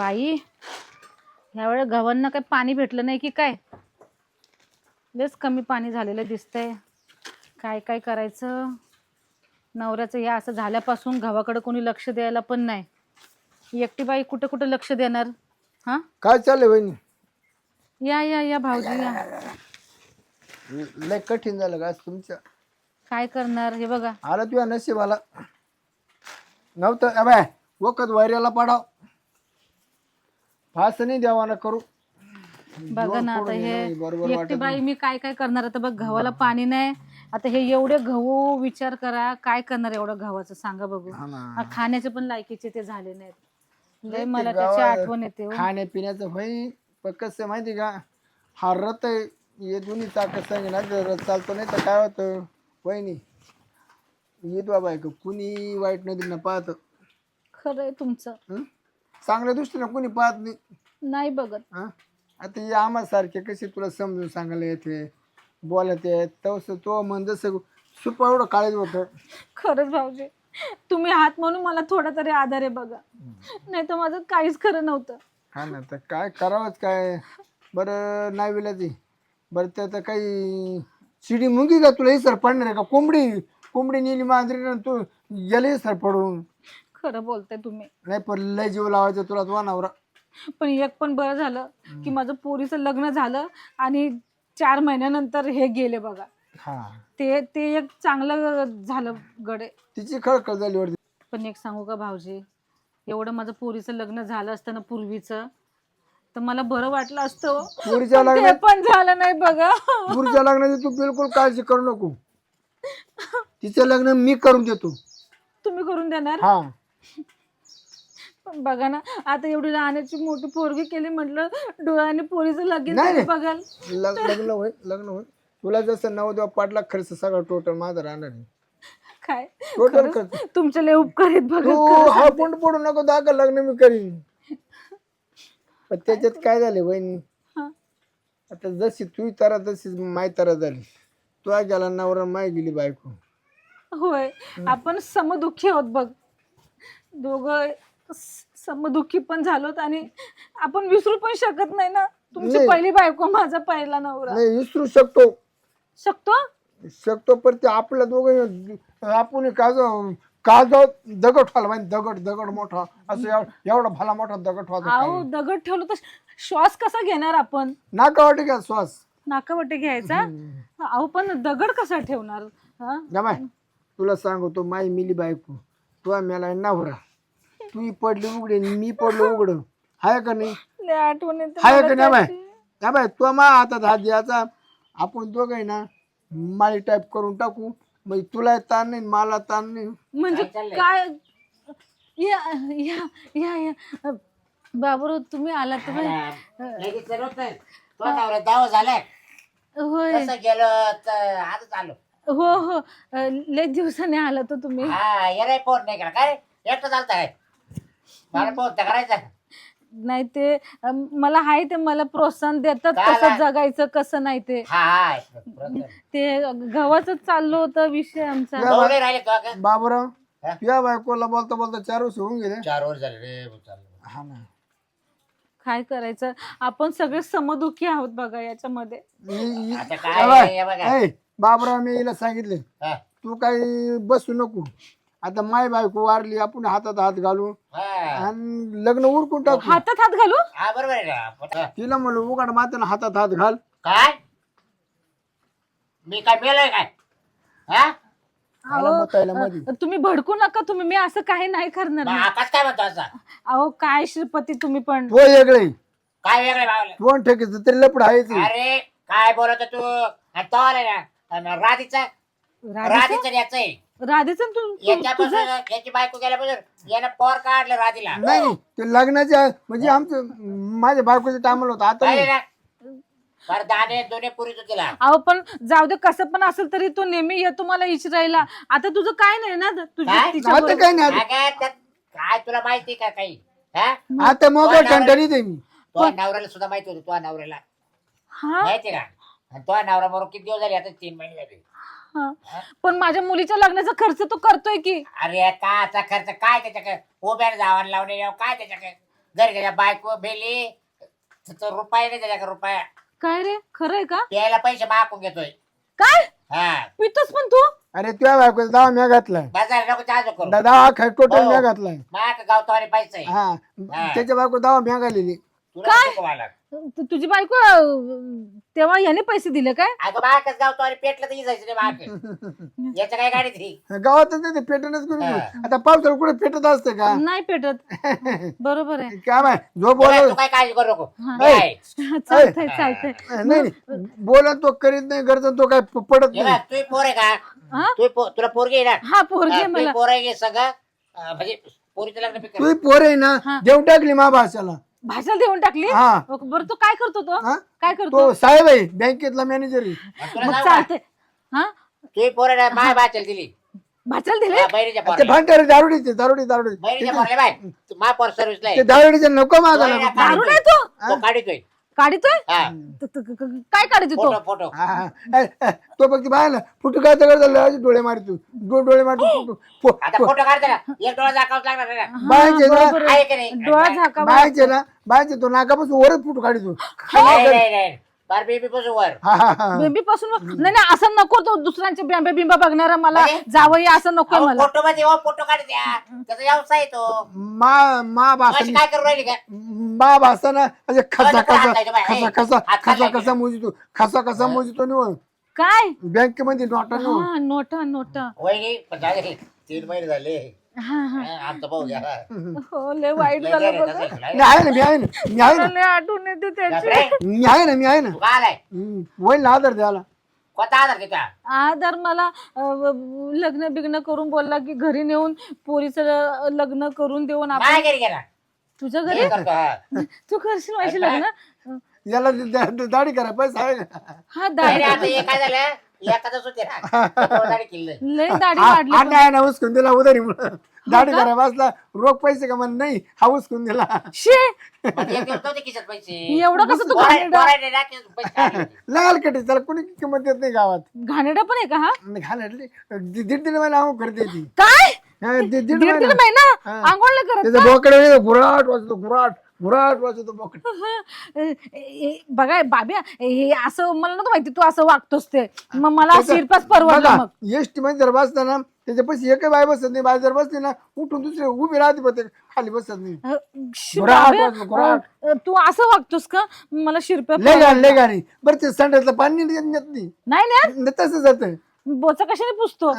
बाई. ह्यावेळेस गव्हांना काही पाणी भेटलं नाही की काय? लयच कमी पाणी झालेलं दिसतंय. काय काय करायचं? नवऱ्याचं हे असं झाल्यापासून गव्हाकडे कोणी लक्ष द्यायला पण नाही. एकटी बाई कुठं कुठं लक्ष देणार? हा? काय चाललंय वहिनी? या या या भाऊजी या. लय कठीण झालं का आज तुमच्या काय करणार? हे बघा. आला तुझ्या नशिबाला. नव्हतं बाय वखत वैऱ्याला पडाव. फास नाही द्यावा करू. बघा ना आता हे बरोबर एकटी बाई मी काय काय करणार? आता बघ गव्हाला पाणी नाही. आता हे एवढे गहू विचार करा काय करणार एवढं गव्हाचं सांगा बघू. हा ना. हा, खाण्याचे पण लायकीचे ते झाले नाहीत. लय मला त्याची आठवण येते हो. खाण्यापिण्याचं होई पण कसं आहे माहिती का हा रथ आहे हे दोन्ही चाक सांगेना रथ चालतो नाही तर काय होतं? वहिनी येत बाबा का कुणी वाईट नदीनं पाहत? खरंय तुमचं. हं? चांगल्या दृष्टीनं कुणी पाहत नाही. नाही बघत. हं? आता हे आम्हासारखे कसे तुला समजून सांगायला येते बोलत येत तसं तो मन जसं सुपा एवढं काळीच होतं. खरंच भाऊजी तुम्ही आहात म्हणून मला थोडा तरी आधार आहे बघा. नाही तर माझं काहीच खरं नव्हतं. हा ना तर काय करावंच काय? बरं नाही विलाची बरं त्याचं काही शिडी मुंगी का? तुला सर पडणार आहे का? कोंबडी कोंबडी नेली मांजरी तू गेले सर पडून. खरं बोलताय तुम्ही. नाही पण लय जीव लावायचा तुला तो नवरा पण एक पण बरं झालं की माझं पोरीचं लग्न झालं आणि चार महिन्यानंतर हे गेले बघा. हा. ते ते एक चांगलं झालं गडे. तिची खळखळ झाली वरती पण एक सांगू का भाऊजी? एवढं माझं पोरीचं लग्न झालं असतं ना पूर्वीचं तर मला बरं वाटलं असतं. हो. पोरीच्या पण ते लग्नात पण झालं नाही बघा. पुरीच्या लग्नाची तू बिलकुल काळजी करू नको. तिचं लग्न मी करून देतो. तुम्ही करून देणार? हा. पण बघा ना आता एवढी लहानाची मोठी पोरगी केली म्हटलं डोळ्याने पोरीचं नाही, नाही. बघाल. लग- लग्न होईल लग्न होईल. तुला जसं नवदेव पाटला खर्च सगळा टोटल माझा राहणार आहे. काय? टोटल खरंच? खर्च तुमचे लय उपकार आहेत बघा तू. हा पण पडू नको दाखल लग्न मी करीन. पण त्याच्यात काय झाले बहिणी? हा. आता जशी तू तारा तशीच माय तारा झाली. तू गेला नवरा माय गेली बायको. होय. आपण समदुःखी आहोत बघ. दोघं स- समदुःखी पण झालोत आणि आपण विसरू पण शकत नाही ना. तुमची नाही. पहिली बायको माझा पहिला नवरा. नाही विसरू शकतो. शकतो? शकतो पण ते आपल्या दोघं आपण काज काज दगड ठेवला माहिती दगड दगड मोठा. असं एव- एवढा भला मोठा दगड अहो काय. दगड ठेवलं तर श्वास कसा घेणार आपण? नाका वाटे का श्वास. नाकावटे घ्यायचा? अहो पण दगड कसा ठेवणार? हा? जमाय तुला सांगतो माई मिली बायको. तुला मेला नवरा. तू पडली उघडे आणि मी पडलो उघड. हाय का नाही? लय आठवण येते हाय मला का नाही बाय? त्याची. नाही बाय? तू मा हातात हात द्यायचा. आपण दोघं आहे ना माळी टाईप करून टाकू. म्हणजे तुला ताण नाही मला ताण नाही. म्हणजे काय या या या या. बाबूराव तुम्ही आला लगेच. तो नवरा दावा झालाय होय. कसं गेलो तर आजच आलो. हो हो. अ, लय दिवसाने आला तर तुम्ही. हा येणार फोन नाही केला काय? एकटं चालतं काय मला करायचा. नाही ते अ, मला हाय ते मला प्रोत्साहन देतात काय कसं नाही? जगायचं कसं नाही ते. हा हा. ते गव्हाच चाललो होतं विषय आमचा. या गवळे राहिले तो का? बाबूराव? या बायकोला बोलता बोलता चार वर्ष होऊन गेले. चार वर झाले रे. हा ना. काय करायचं? आपण सगळे समदुखी आहोत बघा याच्यामध्ये. आता काय हे बघा. ए, बाबूराव मी हिला सांगितले. हा, तू काही बसू नको. आता माय बायको वारली आपण हातात हात घालू. हा. आणि लग्न उरकून टाकू. हातात हात घालू? हा बरोबर आहे ना. हा. तिला म्हणलं उघड माताना हातात हात घाल. काय? मी काय मेलोय काय? हा? मला मतायला अहो, तुम्ही भडकू नका तुम्ही. मी असं काही नाही करणार मग आकाश काय म्हणतो असा? अहो काय श्रीपती तुम्ही पण. तो वेगळे. काय वेगळे भावले दोन ठेकीच तरी लपड आहे ते. अरे काय बोलत तू? आणि तो आलाय ना. आणि राधीचा राधेचं? राधीचं याच आहे राधेचं तू- तू- याच्यापासून तुझं याची बायको गेल्यापासून यानं पोर काढलं राधीला. नाही नाही, ते लग्नाच्या म्हणजे आमचं माझ्या बायकोच्या टायमाला होतं आता नाही. पर दाणे दोन्ही पुरी तू तिला. अहो पण जाऊ दे कसं पण असेल तरी तो नेहमी येतो मला इचरायला. आता तुझं काय नाही ना तुझ्या काय? तिच्याबरोबर- आता काही नाही काय काय त्यात काय तुला माहिती का काही? हा? आता आता मग ठणठणीत आहे मी. तो नवऱ्याला सुद्धा माहिती होतं तो नवऱ्याला. हा? माहिती का? आणि तो नवरा बरोबर किती दिवस झाले? आता तीन महिने झाले. हा. पण माझ्या मुलीच्या लग्नाचा खर्च तो करतोय की. अरे काचा खर्च काय त्याच्याकडे? उभ्या जावान लावणे यावं काय त्याच्याकडे? जर त्याच्या बायको बेली तर रुपये नाही त्याच्या रुपया. काय रे? खरं आहे का? प्यायला पैसे मागून घेतोय. काय? हा. पितोस पण तू? अरे तुझ्या बायको दहा म्या घातलाय. बाजार नको चार्ज करू. हो. म्या घातलाय. माग गावतवारी पैसे. आहे. हा. त्याच्या बायको दहा म्या घालेली तुला नको मला तु- तुझी बायको अं, तेव्हा याने पैसे दिले काय? अगं मागच गावतवारी पेटलं तर जायचं नाही माग याच्या काय गाडी ती पेटणच करून हा. आता पावसाळ्यात कुठे पेटत असते का? नाही पेटत. बरोबर आहे. काय माय जो तू बोला काय काळजी करू नको. हा. मी आहे. चालतंय चालतंय. नाही नाही. बोला तो करीत नाही गरज तो काय प- पडत हे नाही. बघ, तू पोर आहे का? हा? तू पो- तुला पोरगी आहे ना? हा पोरगी मला. पोर आहे सगळं अं, म्हणजे पोरीचं लग्न फिक्स तू पोर आहे ना. देऊन टाकली मा भाषाला भाषा देऊन टाकली? हा. बरं तो काय करतो तो? हा? काय करतो? तो साहेब आहे बँकेतला मॅनेजर आहे. तुला मग सांगू का? चालतंय हा? तू पोर आहे ना माय बाचल दिली भाषाला दिले? हा, बहिणीच्या ते पोराला. भांडारे दारुडीचे दारुडी दारुडी. बहिणीच्या पोराला बाय पोर सर्व्हिसला ते दारुडीचे नको बहिणीला दारू. नाही तो? तो काढतोय. काढितोय? हा. त- त- क- क- काय काढितो तो? फोटो हा, हा. तो फक्त बाहेर फुटू काय तर झालं? असे डोळे मारतो दो डोळे मारतो फुटू फु- आता फोटो काढते ना. एक डोळा दाखवाच लागणार आहे ना. बायचे ना आहे. आहे की नाही? डोळा झाका बायचे ना बायचे तो नाकापासून वरच फुटू काढतो. नाही नाही नाही. बार बेबी पासून वर हा हा हा. बेबी पासून नाही नाही असं नको तो दुसऱ्यांचे बिंबा बिंबा बघणारा मला? जावई असं नको मला. फोटो मध्ये फोटो काढते हा. त्याचा व्यवसाय आहे तो. मा मा अशी भाषा काय करू राहिली का? मा भाषा असे खसा हात खसा बाय. खसा खसा हात खसा. कसा मोजितो. खसा कसा मोजितो निवड काय? बँकेमध्ये नोटा निवड हा नोटा नोटा. वहिनी पण झाले. तीन महिने झाले. हा हा. हा, आमचा भाऊ गेला. हो लय वाईट लय झालं गेले बघ. तसं. लय- मी आहे ना मी आहे ना मी आहे ना. मला लय आठवण येते त्याची. बापरे, मी आहे ना मी आहे ना. तू का आलाय? हम्म. होईल ना आदर द्यायला. कोणता आधार घेता आदर मला अं, लग्न बिग्न करून बोलला की घरी नेऊन पोरीचं लग्न करून देऊन आपण काय घरी गेला. तुझ्या घरी? करतो हा. तू करशील माझी लग्न? याला दा- दा- दाढी करा पैसा आहे का हा अरे दाढी आता हे काय झालं? एखादंच होते ना त्याच्यावर दाढी केली लय दाढी वाढली नाही ना उचकून दिला उधारी मुळे दाढी करा वाचला रोख पैसे का म्हण नाही हा उचकून दिला. शे! मग एक दिवस नव्हते खिशात पैसे. एवढं कसं तू पोराय- घाणेरडा पोरायने ना खिशात पैसे काढले होते. लाल कटी त्याला कोणी किंमत देत नाही गावात. घाणेरडा पण आहे का हा? घालटली दीड दीड महिना आहो करते ती. काय? हा, दीड दीड दीड दीड महिना? महिना हा. करत त्याचं बोकडे गुराट वाजतो गुराट. बोकड ए- ए- बघा बाब्या हे असं मला नव्हतं माहिती तू असं वागतोस ते. मग मला शिरपास परवडलं मग. एसटी मध्ये जर बसता ना त्याच्या पैसे एकही बाय बसत नाही बाय जर बसली ना उठून दुसरे उभी राहते पण ते खाली बसत नाही. अ, शी, घोराट बाब्या, वाजतो, घोराट. अ, तू असं वागतोस का? मला शिरप्या लय घाणी बरं ते संडासला पाणी नाही नेत नाही. नाही न तसं जात. बोचा कशाने पुसतो?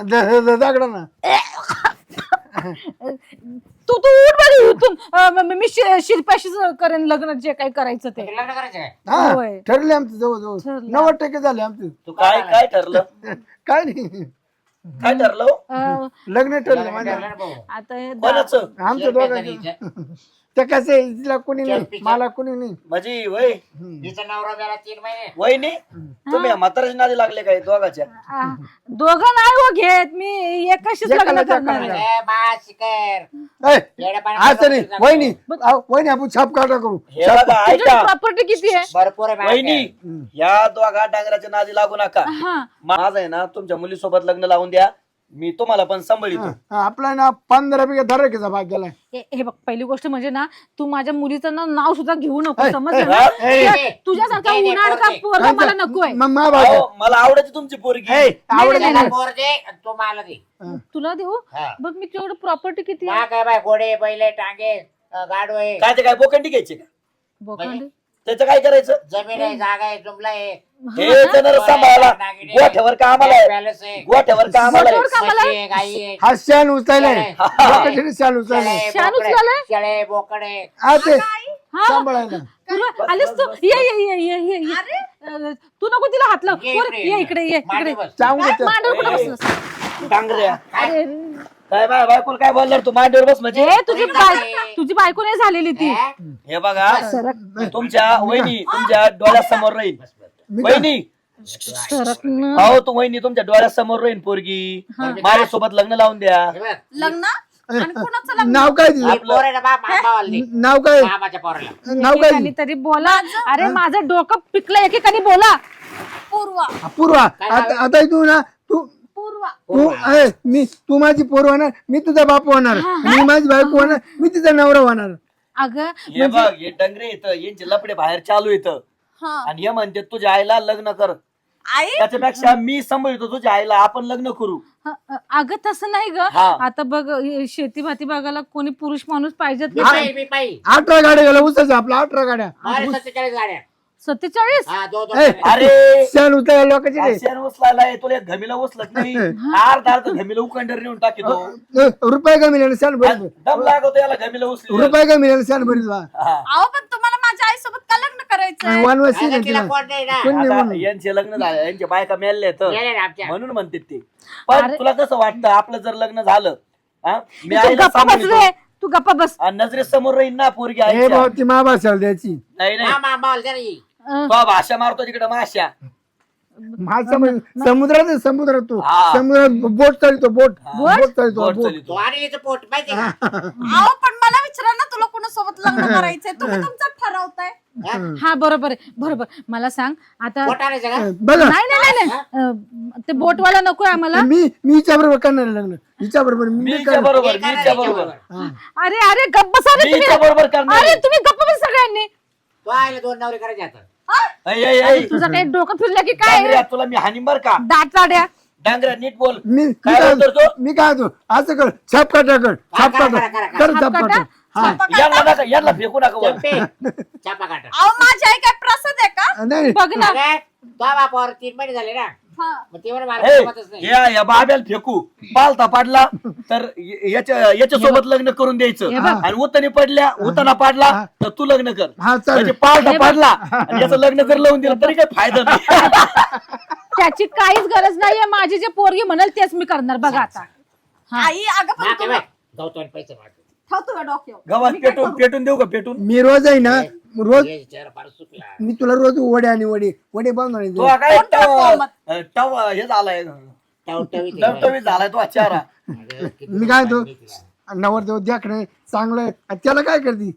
दागडा ना. तू तू उठ इथून अ, म- म- मी शि- शिरप्याशीच करेन लग्न जे काही करायचं ते तुला लग्न करायचं काय हा होय. ठरले आमचं जवळ जवळ ठरलं. नव्वद टक्के झाले आमचे तू काय काय काय ठरलं काय नाही काय ठरलं हो? अ, लग्न ठरलं. आता हे दा- कोणाचं आमचं दोघांचं नीचं. ते कसं आहे तिला कोणी नाही. मला कोणी नाही. माझी वय. तिचा नवरा गेला तीन महिने. वहिनी तुम्ही या म्हाताऱ्याच्या नादी लागले काय दोघाच्या? आ, दोघं नाही हो घेत. मी एकाशीच एकाला लग्न करणार आहे. ए, शिकर. असं नाही वहिनी अहो, वहिनी आपण छाप काटा करू. हे बघा तुझ्याकडे ऐका प्रॉपर्टी किती आहे? भरपूर आहे वहिनी. या दोघा डांगराच्या नादी लागू नका. हा. माझं आहे ना तुमच्या मुलीसोबत लग्न लावून द्या. मी तुम्हाला पण सांभाळितो. हा, आपला ना पंधरा पैकी धरकेचा भाग गेलाय हे हे बघ पहिली गोष्ट म्हणजे ना तू माझ्या मुलीचं ना नाव सुद्धा घेऊ नको समजलं ना? तुझ्यासारखा उन्हाळ का. पोरगा. मला नकोय मग मा भाग अहो, मला आवडायची तुमची पोरगी. ए, आवडत नाही, त्याला नाही. पोर दे आणि तू मला दे. तुला देऊ? हा. बघ मी तुझ्याकडे प्रॉपर्टी किती आहे. मा काय बाय घोडे बैले टांगे गाडवे काय ते काय बोकंडी घ्यायची का? बोकांडी? त्याचं काय करायचं? जमीन आहे जागा आहे जुमला आहे. हे जनावर सांभाळायला गोठ्यावर पॅलेस आहे. गोठ्यावर कामाला आहे. गोठ्यावर कामाला म्हशी आहे, गाई आहे. हा शान लोकांच्याकडे शान उचलायलाय आहे, शान बोकडे- उचलायलाय? शेळे बोकडे हा ते हा सांभाळायला. तुला आलीस तू? ये ये ये ये ये ये. अ, तू नको तिला हात लाव. ये पोर, इकडे, ये इकडे ये मांडी इकडे. बस. चावून काय घेतो. मांडीवर कुठं ए. बसलास? डांगऱ्या. अरे काय बाय बायकोला काय बोलणार? तू मांडीवर बस म्हणजे. ए, तुझी बाय. तुझी बायको नाही झालेली ती. हा? हे बघा सरक तुमच्या वहिनी तुमच्या डोळ्यासमोर राहील. वहिनी. सरक न. अहो तू वहिनी तुमच्या डोळ्यासमोर राहील पोरगी. माझ्यासोबत लग्न लावून द्या. हे लग्न? आणि कोणाचं लग्न? नाव काय ही? तिचं बाप. नाव काय? पोराला. नाव काय? एकेकानी तरी बोला. अरे माझं डोकं पिकलं एकेकानी बोला. पूर्वा. हा, पूर्वा आता आता तू ना तू पूर्वा. तू ए, मी तू माझी पोर होणार मी तुझा बाप होणार मी माझी बायको होणार मी तिचा नवरा होणार. अगं हे बघ हे डंगरे येतं यांचे लपडे बाहेर चालू येतं हा. आणि हे म्हणते तुझ्या आईला लग्न कर. आई? त्याच्यापेक्षा मी सांभाळतो तुझ्या आईला आपण लग्न करू. ह- अ- अगं तसं नाही ग. हा. आता बघ हे शेती भाती बघायला कोणी पुरुष माणूस पाहिजेत मी ना पाहिजे मी पाहिजे अठरा गाड्या गेला उसाच्या आपल्या अठरा गाड्या. मारे सत्तेचाळीस गाड्या. सत्तेचाळीस? हा ए. अरे! सण उतरायला लोकांचे रे. शेण उचलायला आहे, तुला एक घमीला उचलत नाही. अर्धा अर्धा घमीला उकंडर नेऊन टाकीतो. अ, रुपये का मिळाले सण भरीत दम लागतो याला घमीला उचल रुपये का मिळाले सण भरीत बा अहो पण तुम्हाला माझ्या आईसोबत का लग्न करायचंय? वनवासी अगं, नाही तिला तिला. कोण नाही ना? कोण नाही आता म्हणून. यांचे लग्न झाले यांच्या बायका गेले ना आमच्या. म्हणून म्हणते ते. पण अरे- तुला कसं वाटतं आपलं जर लग्न झालं हा? मी तू आईला गप्पा बस सांभाळतो. रे. तू गप्पा बस. आणि नजरेसमोर राहील ना पोरगी हे आईच्या. भाऊ ती महाभाषा द्यायची. नाही नाही. माल तो भाषा मारतो तिकडे माश्या. माझा समज समुद्रात आहे, समुद्रात तो. हा. समुद्रात बोट चालतो बोट. बोट? चालतो बोट बोट. चालितो. तो आणि याचं पोट माहिती का? अहो पण मला विचारा ना तुला कोणासोबत लग्न करायचंय? तुम्ही तुमचं ठरवताय. हा? हा. बरोबर आहे बरोबर. मला सांग आता पोट आणायचं का? बघा. नाही नाही नाही, अं, ते बोटवाला नकोय आम्हाला. मी मी हिच्या बरोबर करणार आहे लग्न. हिच्या बरोबर मी मी करणार. बरोबर काय मीच्या नाही बरोबर. याच्याबरोबर. अरे अरे गप्प बसा रे मी हिच्या तुम्ही बरोबर करणार अरे आहे. तुम्ही गप्प बस सगळ्यांनी. तो आयला दोन नवरे करायचे आता. ऐ, ऐ, ऐ. तुझं काही डोकं फिरलं की काय? डांगऱ्या, तुला मी हानी बर का? दाट चाड्या डांगऱ्या नीट बोल. मी मी काय काय बोलतो तो? मी काय होतो असं कर. छाप काटा कर. छाप करा, काटा. करा, करा, कर. छाप छाप काटा? काटा? हा. यांना नका यांना फेकू नका वर. चंपे चापा काटा. अहो माझी आई काय प्रसाद आहे का? नाही. बघ ना. तो बापावर तीन महिने झाले ना. हा मग ती म्हणे ऐ, मला जमतच नाही. या या बाब्याला फेकू. पालता पाडला तर य- याच्या याच्या सोबत लग्न करून द्यायचं. बघ. आणि उतनी पडल्या उताना पाडला तर तू लग्न कर. हा चालेल. म्हणजे पालता. पाडला आणि याचं लग्न जर लावून दिलं तरी काही फायदा नाही. त्याची काहीच गरज नाहीये. माझी जे पोरगी म्हणाल तेच मी करणार. बघा आता. हा. आई अगं पण बाय, गौतम पैसे मागतो ठेवतो का डोक्यावर? गव्हात पेटून पेटून देऊ का? पेटून? मी रोज आहे ना रोज हे चेहरा फार सुकला. मी तुला रोज वडे आणि वडे वडे बनवून तो. काय कोणता? टव टव हे झालाय. टवटवीत आहे. टवटवीत झालाय तो चेहरा. अगं, किती मी काय तो तिला. नवरदेव द्याकडे चांगलं आहे. आणि त्याला काय करते?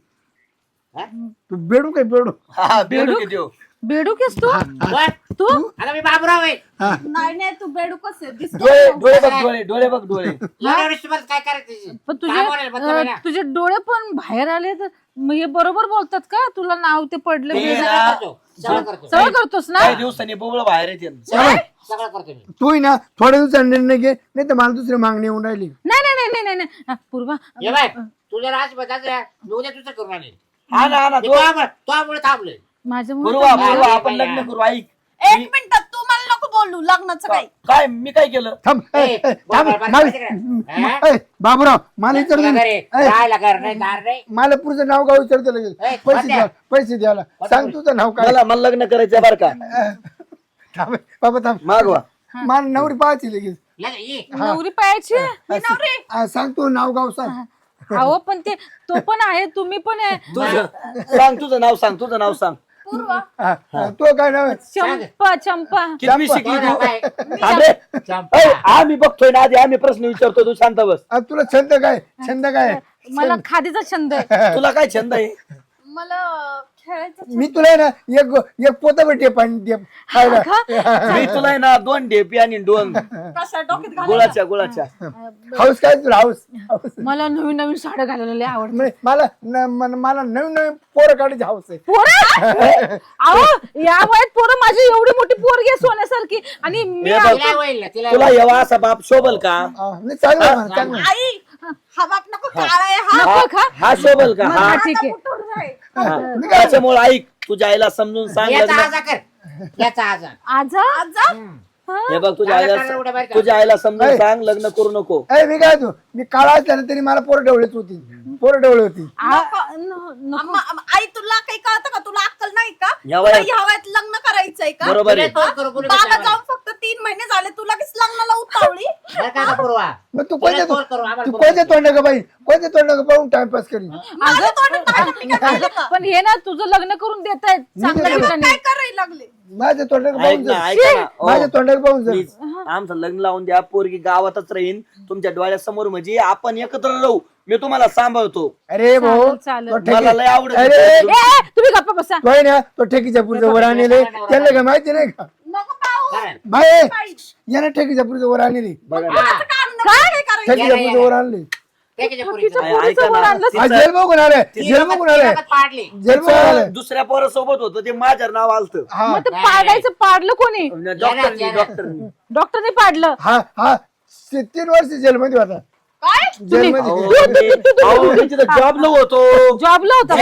हा? तू बेडू काय बेडू? हा बेडू की देऊ बेडू केस तू? तू? अगं मी बाबूराव आहे. हा. नाही नाही तू बेडू कसे डोळे डोळे बघ डोळे डोळे बघ डोळे. एवढ्या वर्षी तुम्हाला काय करायचं? पण तुझे काय बोलायला मतलब आहे अं, ना? तुझे डोळे पण बाहेर आले तर मग हे बरोबर बोलतात का? तुला नाव ते पडले ते बिडले. ना- करतो, सगळं करतो. सगळं करतोस ना? काही दिवसांनी बोबळ बाहेर येते. सगळं? सगळं. करतो मी. तू ही ना थोड्या दिवसांनी निर्णय घे नाही तर मला दुसरी मागणी येऊन राहिली. नाही नाही नाही नाही नाही नाही. अं, पूर्वा ये बाय तुझ्या राज मी उद्या तुझं करून आले. हा ना हा तो तुझ्यामुळे तुझ्यामुळे थांबलोय. माझ्या मुलं- आपण लग्न करू ऐक. एक मिनिट तू मला नको बोलू लग्नाचं काही. काय मी काय केलं? थांब ए, ए, ए, थांब बाबा, बाबा, मला- बाबा, म- ए, बाबूराव मला ए, घर नाही दार नाही. मला पुढचं नाव गाव विचारतो लगेच. पैसे कोणत्या? द्या पैसे द्यायला. सांग तुझं नाव काय? मला मला लग्न करायचं बर का? थांब बाबा थांब. मागवा. मला नवरी पाहायची लगेच. लगे, ये. नवरी पाहायची? हा, सांग तू नाव गाव सांग. अहो पण ते तो पण आहे तुम्ही पण आहे. तुझं सांग तुझं नाव सांग तुझं नाव सांग. पूर्वा. हा, हा, तो काय नाव आहे? चंपा चंपा. किती शिकली तू? अरे चंपा. आम्ही बघतोय ना आधी आम्ही प्रश्न विचारतो तू शांत बस. आ, तुला छंद काय? छंद काय? मला खादीचा छंद आहे. तुला काय छंद आहे? मला खेळायचं मी तुला आहे ना एक एक पोता भेटे पाणी दे खायला. मी तुला आहे ना दोन ढेपी आणि दोन. कशा? डोक्यात? गुळाच्या गुळाच्या. हाऊस काय तुला? House house. मला नवीन नवीन साड्या घालायला लय आवडत म्हणजे मला न- मन- मला नवीन नवीन पोरं काढायची हाऊस आहे. पोरं? अहो या वयात पोरं माझी एवढी मोठी पोरगी आहे सोन्यासारखी. आणि मी हे बघ, तिला होईल ना, तिला तुला येवा असा बाप शोभल का? हा, नाही, चांगलं आहे मला, चांगलं आहे. आई हा बाप नको काळा आहे हा. नको खा हा शोभल का? हा हा. ठीक आहे. त्याच्यामुळे ऐक. तुझ्या आईला समजून सांग याचा लग्न. आजा कर. याचा आजा. आजा? आजा? हे? बघ तुझ्या आईला. तुझ्या आईला समजून. सांग लग्न करू नको. ए, मी काय तू? मी काळा असल्याने तरी मला पोरं डवळीच होती. पोरं डवळी होती. अम्मा- अम्मा, आई तुला काही कळतं का? तुला अक्कल नाही का? या तुला वयात- लग्न करायचंय का? बरोबर आहे. तुला बाबा. जाऊन फक्त तीन महिने झाले. तू लगेच लग्नाला उतावळी. का मग तू तुला कोणत्या तू. कोणत्या तोंड का बाई? कोणत्या तोंड का पाहून टाइमपास करी काय का? पण हे ना तुझं लग्न करून देत आहेत चांगल्या देतो. मग ठिकाणी काय करायला लागले? माझ्या तोंड का ऐक पाहून ना जा. ऐका ना. ओ, माझ्या तोंड का पाहून जा. प्लीज आमचं लग्न लावून द्या पोरगी गावातच राहीन. तुमच्या डोळ्यासमोर म्हणजे आपण एकत्र राहू. मी तुम्हाला सांभाळतो. अरे भाऊ चालेल, चालेल. तो मला ठेकी लय आवडत अरे ए, ए, तुम्ही गप्पा बसा. तो आहे ना तो ठेकीच्या पुढचं वर आणले त्याला काय माहिती नाही का? नको पाहू. यानं ठेकीच्या पुढचं वर आणले बघा ना. हा. कारण काय? काय करायचं ठेकीच्या पुढचं वर आणले ठकीच्या पोरीचं. आणलं हा तिचं- जेल बघून आले ती जेल बघून आले पाडली. जेल बघून आले दुसऱ्या पोरासोबत होतं ते माझ्या नाव आलत. हा. मग ते पाडायचं पाडलं कोणी? डॉक्टरनी डॉक्टरनी डॉक्टरने पाडलं. हा हा. ते तीन वर्ष जेलमध्ये होता. काय? जेलमध्ये अहो, मी- अहो, मी तिथं जॉबला होतो. जॉबला होता?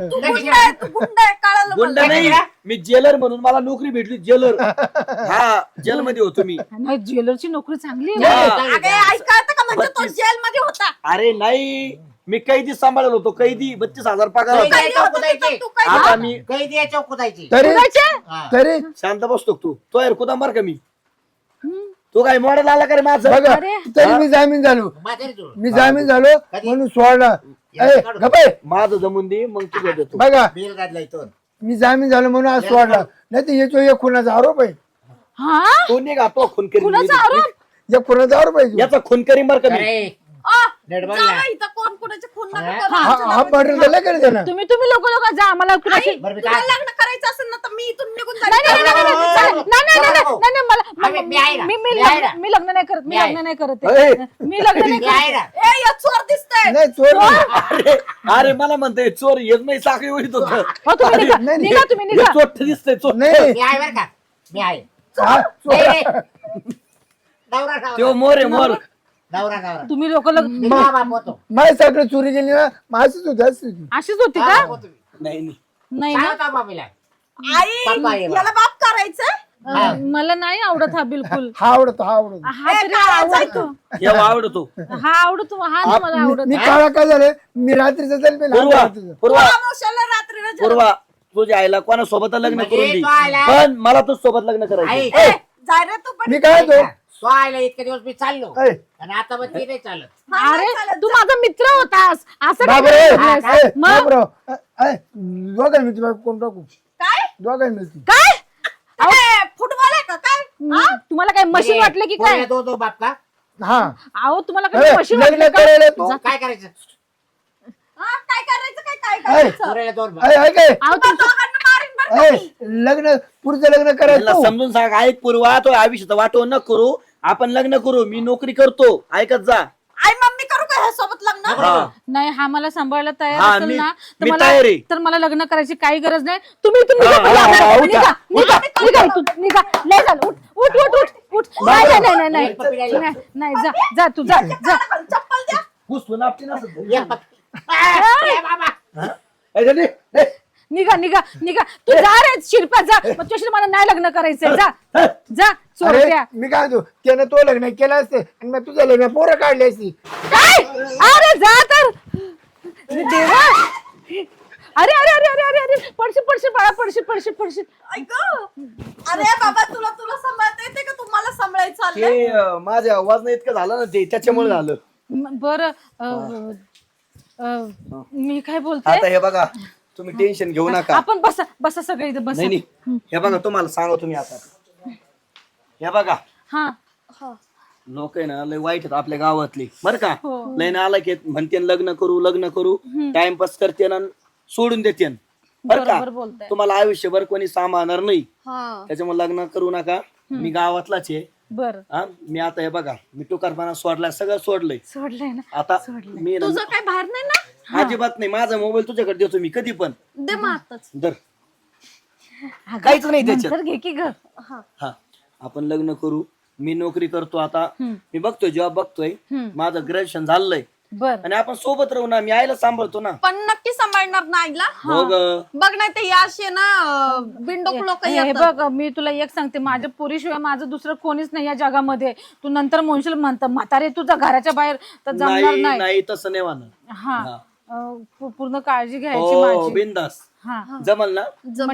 तू गुंड आहे तू गुंड आहे कळालं गुंड मला नाही मी जेलर म्हणून मला नोकरी भेटली जेलर हा जेल मध्ये होतो मी. नाही ज्वेलरची नोकरी चांगली आहे. हा. ना. अगे ऐका आता का म्हणजे तो बत्तीस. जेल मध्ये होता? अरे नाही. मी कैदी सांभाळत होतो. कैदी बत्तीस हजार पगार होता. काही होतं तिथं, तू काय आता मी द्यायच्या कुदायची तरी कुणाचे? हा. तरी शांत बसतो तू. तो यार कुदांबर का मी? तू काय मॉडेल आला का रे माझं? बघा अरे. तरी मी जामीन झालो. म्हातारी तू. मी जामीन झालो? म्हणून सोडला. ए. माझं जमून दे मग तुझं देतो. बघा बिल घातला इथून. मी जामीन झालो म्हणून आज सोडला. नाही तर याच्यावर एक खुनाचा आरोप आहे. हा? तो निघा तो खून कुणाचा आरोप? एक खुनाचा आरोप आहे याचा खून करी मार का मी? अरे. आ, नीट बघ जावा ना. इथं. कोण कोणाचे खून नका हा. करू. हा आमच्या हा त्यानं तुम्ही तुम्ही लोक लोक जा आम्हाला कुणाची आई, बरं मी तुला काय लग्न करायचं असेल ना तर मी इथून निघून नाही नाही नाही, नाही, नाही, चालेल. नाही, नाही, नाही, नको. नाही, नाही, मला- आम्ही- मी आहे ना. मी मी मी आहे लग्न- ना. मी लग्न नाही करत मी मी आहे. लग्न नाही करत. आहे. मी लग्न नाही आहे ए या चोर दिसतंय नाही चोर नाही. अरे अरे मला म्हणतोय चोर येत नाही साखळी होत हो, तुम्ही निघा नाही. निघा तुम्ही निघा चोट दिसतंय चोट नाही मी आहे बरं का मी आहे हा, चोर. नाही, नाही. नवरा तो मोर आहे मोर नवरा नवरा. तुम्ही लोक मी मा बाप होतो. माझ्या सगळं चोरी केली ना माझीच होती अशीच होती. अशीच होती का? होतो मी. नाही नाही. नाही ना? बाबीला? आई पप्पा आहे बा. याला बाप करायचंय अं, मला नाही आवडत हा बिलकुल. हा आवडतो हा आवडतो. हा तरी आवडतो. आवडतो. हा आवडतो हा नाही मला आप- आवडत. मी काळा काय झालं? मी रात्रीचं जाईल पण पूर्वा रात्रीचं. पूर्वा. अमावस्याला रात्रीला जन्म. पूर्वा तुझ्या आईला कोणासोबत लग्न म्हणजे करून दे? तो आला. पण मला तुझ सोबत लग्न आई करायचं ए, जाय रे तू पण मी काय तो तो आयला इतके दिवस मी चाललो. ऐ, आणि आता मग ती नाही चालत. अरे तू. माझा मित्र होतास असं काय? बाबरे, मग दोघांना मिळते बाबा, कोण टाकू? काय? दोघांना मिळते काय? ए, फुटबॉल आहे का? काय? तुम्हाला काय मशीन वाटलं की काय? दो दो बाप का हा. अहो तुम्हाला अरे, काय मशीन लग्न वाटलं का? करायला तू काय करायचं? हा, काय करायचं? काय करायचं? पोराला दोन बाप ऐ, ऐ, काय अहो तुम्हा तुमचं- दोघांना मारीन बरं का ऐ, मी. लग्न पुढचं लग्न करायचं तू. समजून सांग ऐक पूर्वा तो आयुष्याचा वाटो न करू. आपण लग्न करू मी नोकरी करतो. ऐकत जा. आई मम्मी करू का ह्या सोबत लग्न? हा. नाही हा मला सांभाळायला तयार हा, असेल मी- ना तर मी मला तयार. आहे. तर मला लग्न करायची काही गरज नाही. तुम्ही इथून निघा हा, पहिले. हा, हा, उठा. निघा निघा निघा इथून निघा. लय झालं. उठ उठ उठ उठ उठ. नाही नाही नाही नाही नाही. नाही नाही जा जा तू जा जा. चप्पल द्या. आपली. ए, बाबा. निघा निघा निघा. तू जा रे शिरप्या जा. मग तुझ्याशी मला नाही लग्न करायचंय. जा जा अरे चोरट्या मी काय म्हणतो? त्यानं तो लग्न केलं असते आणि मग तुझं लग्न पोरं काढली असती. काय? अरे जा तर. अरे देवा. अरे अरे अरे अरे अरे अरे. पडशी पडशी बाळा पडशी पडशी पडशी ऐक अरे बाबा तुला तुला सांभाळता येते का? तुम्हाला सांभाळायचं चाललंय ते अं, माझ्या वजन इतकं झालं ना ते त्याच्यामुळे झालं. बर मी काय बोलते? आता हे बघा. तुम्ही टेन्शन घेऊ नका. आपण बसा बसा सगळे इथं बसा. नाही नाही. हे बघा तुम्हाला सांगा तुम्ही आता. हे बघा. हा. लोक आहे ना लय वाईट आहेत आपल्या गावातले. बर का? हो. लय ना आला की म्हणते लग्न करू लग्न करू. टाइमपास करते ना सोडून देते बर का? तुम्हाला आयुष्यभर कोणी सांभाळणार नाही. हा. त्याच्यामुळे लग्न करू नका. मी गावातलाच आहे. बर. हा मी आता हे बघा मी टुकारपणा सोडलाय सगळं सोडलंय. सोडलंय ना. आता मी ना- तुझं काय बाहेर नाही ना? अजिबात नाही माझा मोबाईल तुझ्याकडे देतो मी कधी पण. दे मग आताच. दर. अगं, काहीच नाही त्याच्यात. नंतर घे की ग. हा. आपण लग्न करू मी नोकरी करतो आता. मी बघतोय जॉब बघतोय. हम्म. माझं ग्रॅज्युएशन झालंय. बर. आणि आपण सोबत राहू ना मी आईला सांभाळतो ना. पण नक्की सांभाळणार ना आईला? हो. ग बघ नाही ते या असे ना बिंडोक लोक हे बघ मी तुला एक सांगते. माझ्या पुरीशिवाय माझं दुसरं कोणीच नाही या जगामध्ये. तू नंतर म्हणशील म्हणत म्हातारे तुझा घराच्या बाहेर तर जमणार नाही. नाही नाही तसं नाही हा. अं, पू- पूर्ण काळजी घ्यायची हो माझी. बिंदास हा. जमल ना?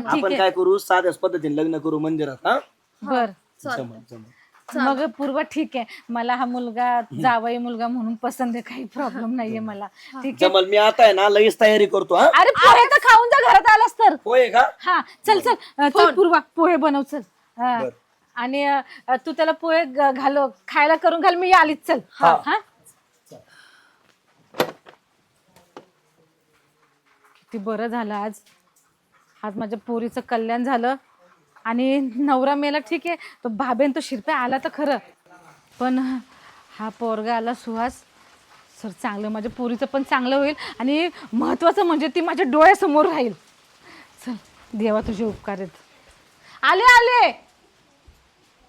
आपण काय करू? साध्याच पद्धतीने लग्न करू मंदिरात हा? बर. जमल जमल. मग पूर्व ठीक आहे. मला हा मुलगा जावाई मुलगा म्हणून पसंत आहे. काही प्रॉब्लेम नाहीये मला. ठीक आहे? जमल मी आता आहे ना लगेच तयारी करतो हा? अरे पोहे तर खाऊन जा घरात आलास तर. होय का? हा चल चल. अं, चल पूर्वा पोहे बनव चल. हा. आणि अं, तू त्याला पोहे ग- घालो खायला करून घाल मी आलीच चल. हा. किती बरं झालं आज. आज माझ्या पोरीचं कल्याण झालं. आणि नवरा मेला ठीक आहे. तो भाबेन तो शिरप्या आला तर खरं. पण हा पोरगा आला सुहास. सर चांगलं माझ्या पोरीचं पण चांगलं होईल आणि महत्त्वाचं म्हणजे ती माझ्या डोळ्यासमोर राहील. चल देवा तुझे उपकार आहेत. आले आले!